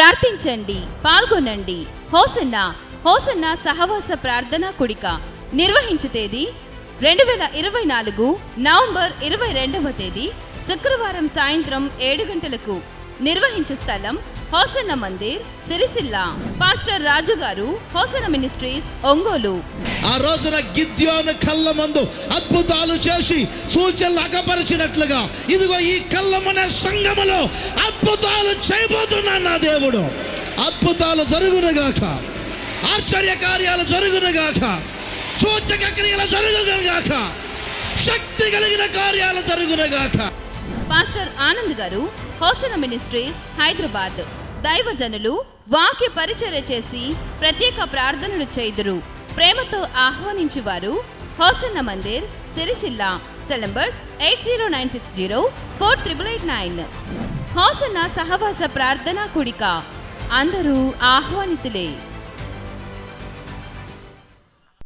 ప్రార్థించండి పాల్గొనండి. Hosanna hosanna సహవాస ప్రార్థన కుడిక. నిర్వహించు తేదీ రెండు వేల ఇరవై నాలుగు నవంబర్ ఇరవై రెండవ తేదీ శుక్రవారం సాయంత్రం ఏడు గంటలకు. నిర్వహించు స్థలం హోసన్న మందిర్ సిరిసిల్ల. పాస్టర్ రాజు గారు హోసన మినిస్ట్రీస్ ఒంగోలు. ఆ రోజున గిద్యోను కళ్ళ మందు అద్భుతాలు చేసి సూచనలు అగపరిచినట్లుగా ఇదిగో ఈ కళ్ళమనే సంగములో అద్భుత దేవుడు. అద్భుతాలు జరుగునుగాక. ఆశ్చర్య కార్యాలు జరుగునుగాక. సూచక క్రియలు జరుగునుగాక. శక్తి కలిగిన కార్యాలు జరుగునుగాక. పాస్టర్ ఆనంద్ గారు హోసన మినిస్ట్రీస్ హైదరాబాద్. దైవజనులు వాక్య పరిచర్య చేసి ప్రత్యేక ప్రార్థనలు చేయుదురు. ప్రేమతో ఆహ్వానించువారు Hosanna Mandir Sircilla cell number eight zero nine six zero four triple eight nine. Hosanna సహవాస ప్రార్థనా కుడిక. అందరూ ఆహ్వానితులే.